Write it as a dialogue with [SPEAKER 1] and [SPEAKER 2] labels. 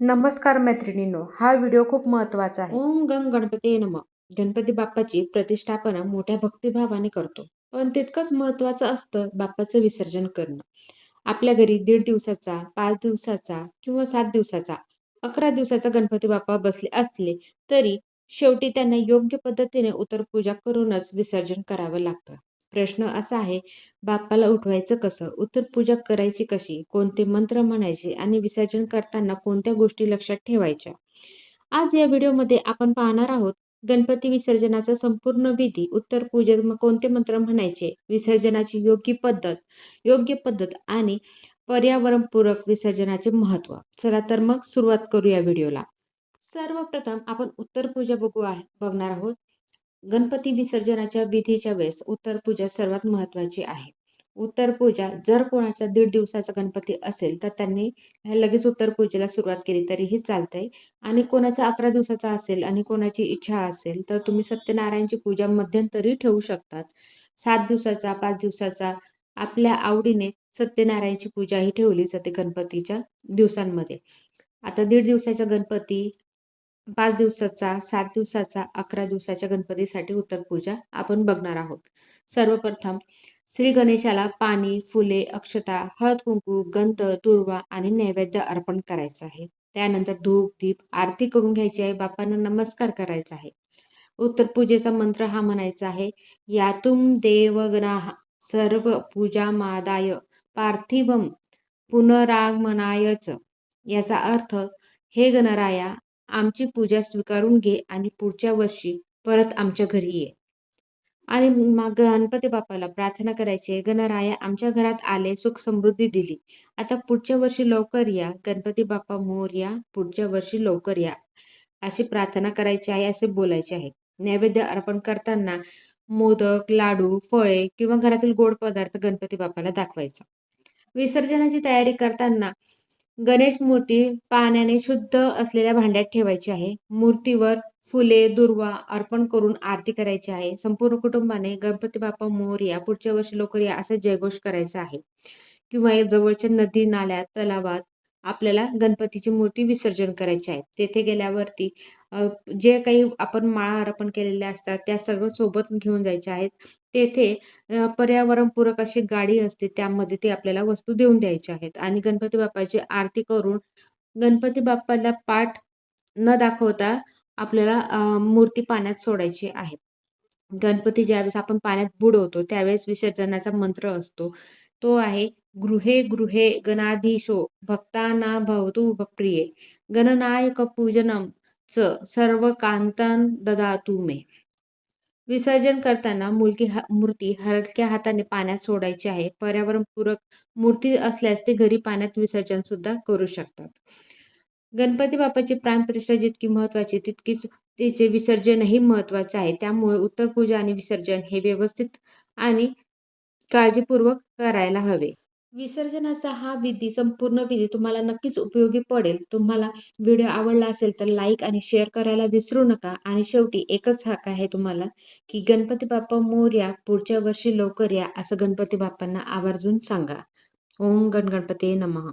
[SPEAKER 1] नमस्कार मैत्रिणींनो हा व्हिडिओ खूप महत्त्वाचा आहे.
[SPEAKER 2] ओम गंग गणपती नम. गणपती बाप्पाची प्रतिष्ठापना मोठ्या भक्तिभावाने करतो. पण तितकंच महत्वाचं असतं बाप्पाचं विसर्जन करणं. आपल्या घरी दीड दिवसाचा पाच दिवसाचा किंवा सात दिवसाचा अकरा दिवसाचा गणपती बाप्पा बसले असले तरी शेवटी त्यांना योग्य पद्धतीने उत्तर पूजा करूनच विसर्जन करावं लागतं. प्रश्न असा आहे बाप्पाला उठवायचं कसं? उत्तर पूजा करायची कशी? कोणते मंत्र म्हणायचे? आणि विसर्जन करताना कोणत्या गोष्टी लक्षात ठेवायच्या? आज या व्हिडिओमध्ये आपण पाहणार आहोत गणपती विसर्जनाचा संपूर्ण विधी उत्तर पूजेत मग कोणते मंत्र म्हणायचे? विसर्जनाची योग्य पद्धत योग्य पद्धत आणि पर्यावरणपूरक विसर्जनाचे महत्त्व. चला तर मग सुरुवात करू या व्हिडिओला. सर्वप्रथम आपण उत्तर पूजा बघू आहे बघणार आहोत. गणपती विसर्जनाच्या विधीच्या वेळेस उत्तर पूजा सर्वात महत्त्वाची आहे. उत्तर पूजा जर कोणाचा दीड दिवसाचा गणपती असेल तर त्यांनी लगेच उत्तर पूजेला सुरुवात केली तरीही चालतंय. आणि कोणाचा अकरा दिवसाचा असेल आणि कोणाची इच्छा असेल तर तुम्ही सत्यनारायणची पूजा मध्यंतरी ठेवू शकतात. सात दिवसाचा पाच दिवसाचा आपल्या आवडीने सत्यनारायणची पूजा ही ठेवली जाते गणपतीच्या दिवसांमध्ये. आता दीड दिवसाचा गणपती पाच दिवसाचा सात दिवसाचा अकरा दिवसाच्या गणपतीसाठी उत्तर पूजा आपण बघणार आहोत. सर्वप्रथम श्री गणेशाला पाणी फुले अक्षता हळद कुंकू गंध तुर्वा आणि नैवेद्य अर्पण करायचं आहे. त्यानंतर धूप दीप आरती करून घ्यायची आहे. बाप्पांना नमस्कार करायचा आहे. उत्तर पूजेचा मंत्र हा म्हणायचा आहे यातुम देवगणाह सर्व पूजा मादाय पार्थिवम पुनरागमनायच याचा अर्थ हे गणराया आमची पूजा स्वीकारून घे आणि पुढच्या वर्षी परत आमच्या घरी ये. आणि मग गणपती बाप्पाला प्रार्थना करायची. गणराया आमच्या घरात आले सुख समृद्धी दिली. आता पुढच्या वर्षी लवकर या. गणपती बाप्पा मोर या. पुढच्या वर्षी लवकर या. अशी प्रार्थना करायची आहे असे बोलायचे आहे. नैवेद्य अर्पण करताना मोदक लाडू फळे किंवा घरातील गोड पदार्थ गणपती बाप्पाला दाखवायचा. विसर्जनाची तयारी करताना गणेश मूर्ती पाण्याने शुद्ध असलेल्या भांड्यात ठेवायची आहे. मूर्तीवर फुले दुर्वा अर्पण करून आरती करायची आहे. संपूर्ण कुटुंबाने गणपती बाप्पा मोरया पुढच्या वर्षी लवकर या असं जयघोष करायचा आहे. किंवा जवळच्या नदी नाल्यात तलावात आपल्याला गणपतीची मूर्ती विसर्जन करायची आहे. तेथे गेल्यावरती जे काही आपण माळा अर्पण केलेल्या असतात त्या सगळं सोबत घेऊन जायच्या आहेत. तेथे पर्यावरणपूरक अशी गाडी असते त्यामध्ये ते आपल्याला वस्तू देऊन द्यायच्या आहेत. आणि गणपती बाप्पाची आरती करून गणपती बाप्पाला पाठ न दाखवता आपल्याला मूर्ती पाण्यात सोडायची आहे. गणपती ज्यावेळेस आपण पाण्यात बुडवतो त्यावेळेस विसर्जनाचा मंत्र असतो. तो आहे गृहे गृहे गणाधीशो भक्ताना भवतु प्रिये गणनायक पूजनम च सर्व कांतन ददातु मे। विसर्जन करताना मुलगी हा मूर्ती हलक्या हाताने पाण्यात सोडायची आहे. पर्यावरणपूरक मूर्ती असल्यास ते घरी पाण्यात विसर्जन सुद्धा करू शकतात. गणपती बाप्पाची प्राणप्रतिष्ठा जितकी महत्वाची तितकीच तिचे विसर्जनही महत्त्वाचे आहे. त्यामुळे उत्तर पूजा आणि विसर्जन हे व्यवस्थित आणि काळजीपूर्वक करायला हवे. विसर्जनाचा हा विधी संपूर्ण विधी तुम्हाला नक्कीच उपयोगी पडेल. तुम्हाला व्हिडिओ आवडला असेल तर लाईक आणि शेअर करायला विसरू नका. आणि शेवटी एकच हक आहे तुम्हाला की गणपती बाप्पा मोर्या पुढच्या वर्षी लवकर या असं गणपती बाप्पांना आवर्जून सांगा. ओम गण गणपती नमः.